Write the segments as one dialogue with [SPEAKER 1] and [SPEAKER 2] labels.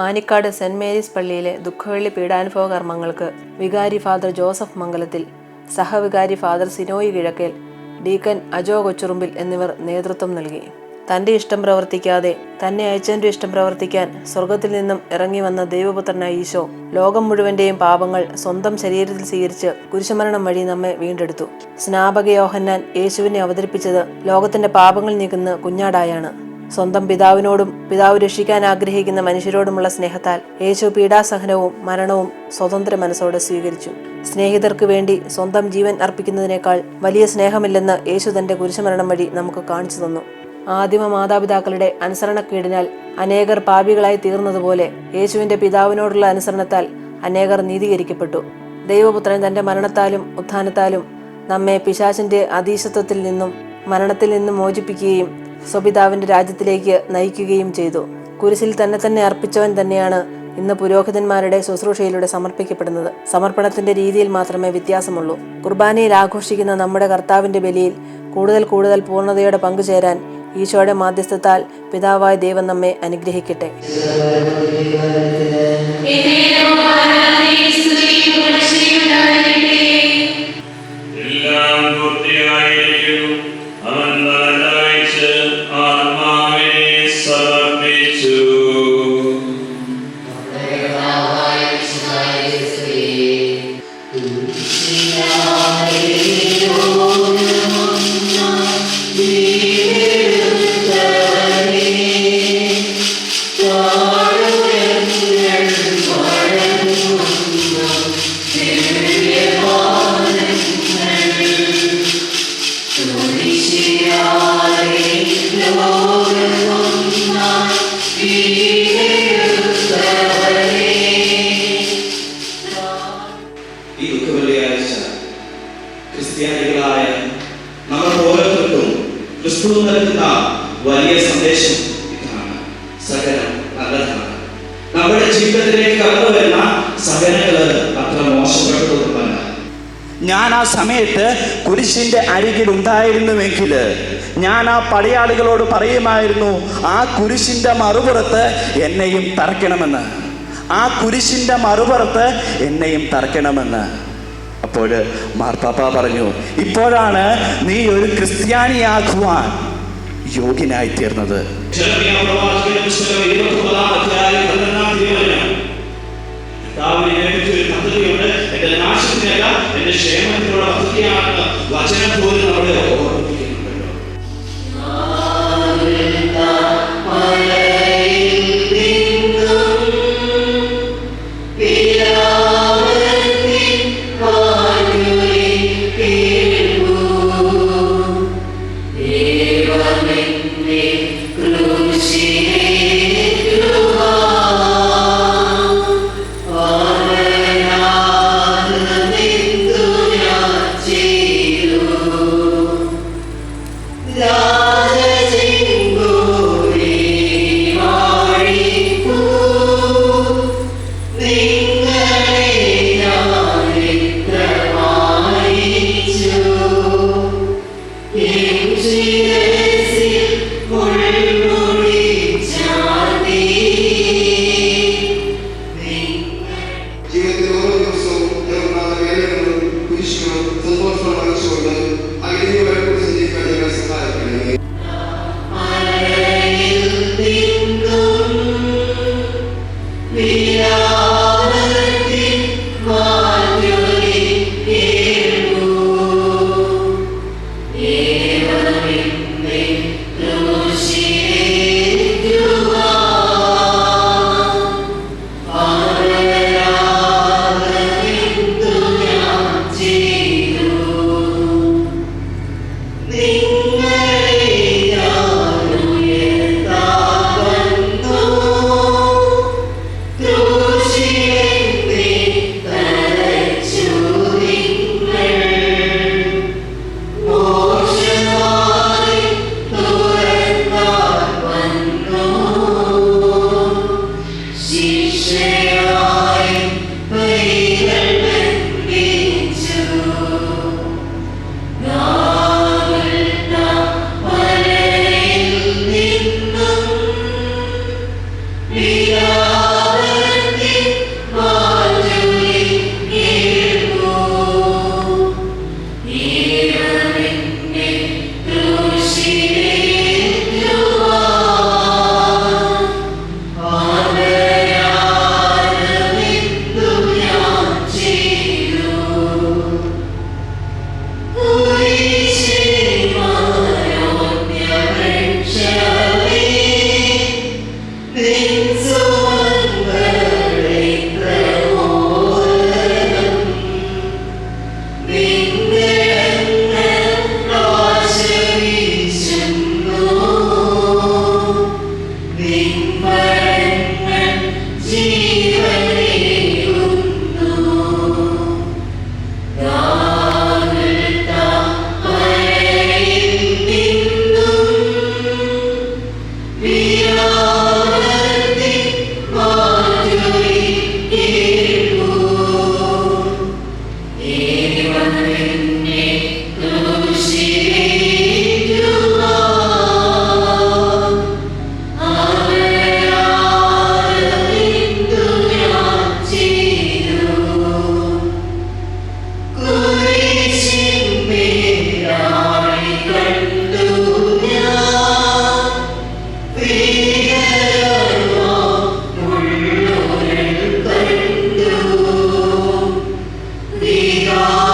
[SPEAKER 1] Anikkad saint Mary's പള്ളിയിലെ ദുഃഖവെള്ളി പീഡാനുഭവ കർമ്മങ്ങൾക്ക് വികാരി ഫാദർ ജോസഫ് മംഗലത്തിൽ സഹവികാരി ഫാദർ സിനോയി കിഴക്കേൽ ഡീക്കൻ അജോ കൊച്ചുറുമ്പിൽ എന്നിവർ നേതൃത്വം നൽകി. തന്റെ ഇഷ്ടം പ്രവർത്തിക്കാതെ തന്നെ അയച്ചന്റെ ഇഷ്ടം പ്രവർത്തിക്കാൻ സ്വർഗത്തിൽ നിന്നും ഇറങ്ങി വന്ന ദൈവപുത്രനായ ഈശോ ലോകം മുഴുവന്റെയും പാപങ്ങൾ സ്വന്തം ശരീരത്തിൽ സ്വീകരിച്ച് കുരിശുമരണം വഴി നമ്മെ വീണ്ടെടുത്തു. സ്നാപക യോഹന്നാൻ യേശുവിനെ അവതരിപ്പിച്ചത് ലോകത്തിന്റെ പാപങ്ങൾ നീക്കുന്ന കുഞ്ഞാടായാണ്. സ്വന്തം പിതാവിനോടും പിതാവ് രക്ഷിക്കാൻ ആഗ്രഹിക്കുന്ന മനുഷ്യരോടുമുള്ള സ്നേഹത്താൽ യേശു പീഡാസഹനവും മരണവും സ്വതന്ത്ര മനസ്സോടെ സ്വീകരിച്ചു. സ്നേഹിതർക്ക് വേണ്ടി സ്വന്തം ജീവൻ അർപ്പിക്കുന്നതിനേക്കാൾ വലിയ സ്നേഹമില്ലെന്ന് യേശു തന്റെ കുരിശുമരണം വഴി നമുക്ക് കാണിച്ചു തന്നു. ആദിമ മാതാപിതാക്കളുടെ അനുസരണക്കേടിനാൽ അനേകർ പാപികളായി തീർന്നതുപോലെ യേശുവിന്റെ പിതാവിനോടുള്ള അനുസരണത്താൽ അനേകർ നീതീകരിക്കപ്പെട്ടു. ദൈവപുത്രൻ തന്റെ മരണത്താലും ഉത്ഥാനത്താലും നമ്മെ പിശാചിന്റെ അതീശത്വത്തിൽ നിന്നും മരണത്തിൽ നിന്നും മോചിപ്പിക്കുകയും സ്വപിതാവിന്റെ രാജ്യത്തിലേക്ക് നയിക്കുകയും ചെയ്തു. കുരിശിൽ തന്നെ തന്നെ അർപ്പിച്ചവൻ തന്നെയാണ് ഇന്ന് പുരോഹിതന്മാരുടെ ശുശ്രൂഷയിലൂടെ സമർപ്പിക്കപ്പെടുന്നത്. സമർപ്പണത്തിന്റെ രീതിയിൽ മാത്രമേ വ്യത്യാസമുള്ളൂ. കുർബാനയിൽ ആഘോഷിക്കുന്ന നമ്മുടെ കർത്താവിന്റെ ബലിയിൽ കൂടുതൽ കൂടുതൽ പൂർണതയോടെ പങ്കുചേരാൻ ഈശോയുടെ മാധ്യസ്ഥത്താൽ പിതാവായ ദൈവം നമ്മെ അനുഗ്രഹിക്കട്ടെ.
[SPEAKER 2] ക്രിസ്തു നൽകുന്ന വലിയ സന്ദേശം ഇതാണ് സകലം നല്ലതാണ് നമ്മുടെ ജീവിതത്തിലേക്ക് കടന്നു വരുന്ന സകലങ്ങൾ അത്ര മോശപ്പെട്ടതൊന്നുമല്ല. ഞാൻ ആ സമയത്ത് കുരിശിന്റെ അരികിൽ ഉണ്ടായിരുന്നുവെങ്കിൽ ഞാൻ ആ പടയാളികളോട് പറയുമായിരുന്നു ആ കുരിശിന്റെ മറുപുറത്ത് എന്നെയും തറക്കണമെന്ന് ആ കുരിശിന്റെ മറുപുറത്ത് എന്നെയും തറയ്ക്കണമെന്ന്. അപ്പോൾ മാർപ്പാപ്പ പറഞ്ഞു ഇപ്പോഴാണ് നീ ഒരു ക്രിസ്ത്യാനിയാക്കുവാൻ യോഗ്യനായി തീർന്നത് Dios.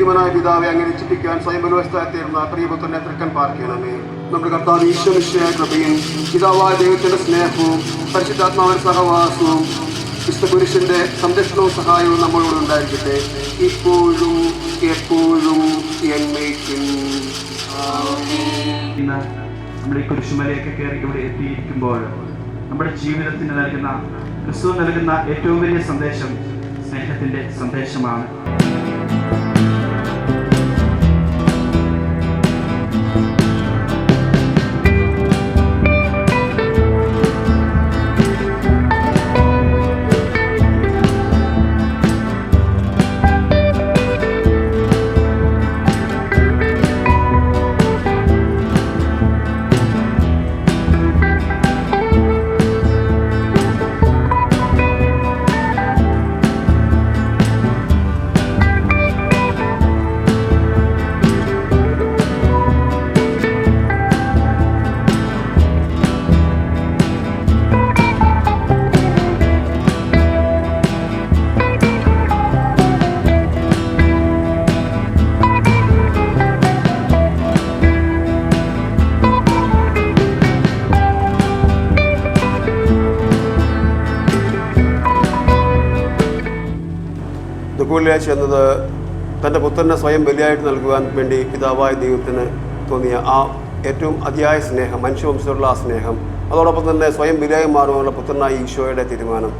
[SPEAKER 3] നീതിമനായ പിതാവെ അങ്ങനെ ചിപ്പിക്കാൻ സ്വയം ബലവസ്ഥായിത്തീർന്ന പ്രിയപുത്രനെ തൃക്കൻ പാർക്കണമേ നമ്മുടെ കർത്താവ് ഈശ്വരശയ കൃപയും പിതാവായ ദൈവത്തിന്റെ സ്നേഹവും പരിശുദ്ധാത്മാവിന്റെ സഹവാസവും വിശ്വപുരുഷന്റെ സംരക്ഷണവും സഹായവും നമ്മളോട് ഉണ്ടായിരിക്കട്ടെ. ഇപ്പോഴും എപ്പോഴും എന്നേക്കും.
[SPEAKER 4] നമ്മുടെ കുരിശുമലയൊക്കെ കയറി ഇവിടെ എത്തിയിരിക്കുമ്പോൾ നമ്മുടെ ജീവിതത്തിന് നൽകുന്ന ക്രിസ്തു നൽകുന്ന ഏറ്റവും വലിയ സന്ദേശം സ്നേഹത്തിന്റെ സന്ദേശമാണ്.
[SPEAKER 3] ദുഃഖവെള്ളിയാഴ്ച ചെന്നത് തന്റെ പുത്രനെ സ്വയം ബലിയായിട്ട് നൽകുവാൻ വേണ്ടി പിതാവായ ദൈവത്തിന് തോന്നിയ ആ ഏറ്റവും അതിയായ സ്നേഹം മനുഷ്യവംശത്തിലുള്ള ആ സ്നേഹം അതോടൊപ്പം തന്നെ സ്വയം ബലിയായി മാറുവാനുള്ള പുത്രനായ ഈശോയുടെ തീരുമാനം.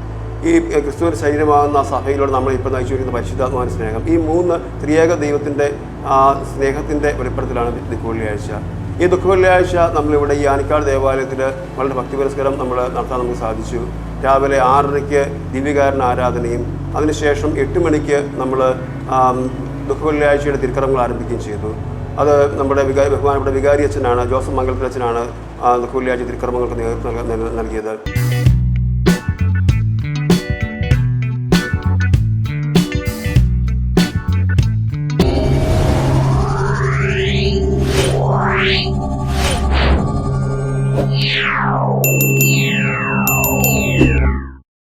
[SPEAKER 3] ഈ ക്രിസ്തുവിന്റെ ശരീരമാകുന്ന ആ സഭയിലൂടെ നമ്മൾ ഇപ്പോൾ നയിച്ചുകൊണ്ടിരിക്കുന്ന പരിശുദ്ധാത്മാവിന്റെ സ്നേഹം. ഈ മൂന്ന് ത്രിയേക ദൈവത്തിന്റെ ആ സ്നേഹത്തിന്റെ വെളിപ്പെടുത്തലാണ് ദുഃഖവെള്ളിയാഴ്ച ഈ ദുഃഖവെള്ളിയാഴ്ച നമ്മളിവിടെ ഈ ആനിക്കാട് ദേവാലയത്തിൽ വളരെ ഭക്തിപുരസ്കരം നമ്മൾ നടത്താൻ നമുക്ക് സാധിച്ചു. രാവിലെ ആറരയ്ക്ക് ദിവ്യകാരൻ ആരാധനയും അതിനുശേഷം എട്ട് മണിക്ക് നമ്മൾ ദുഃഖവെള്ളിയാഴ്ചയുടെ തിരുക്കറങ്ങൾ ആരംഭിക്കുകയും ചെയ്തു. അത് നമ്മുടെ വികാരി ബഹുമാനപ്പെട്ട വികാരി അച്ഛനാണ് ജോസഫ് മംഗലത്തിലച്ഛനാണ് ദുഃഖവെള്ളിയാഴ്ച തിരുക്കർമ്മങ്ങൾക്ക് നേതൃത്വം നൽകിയത്.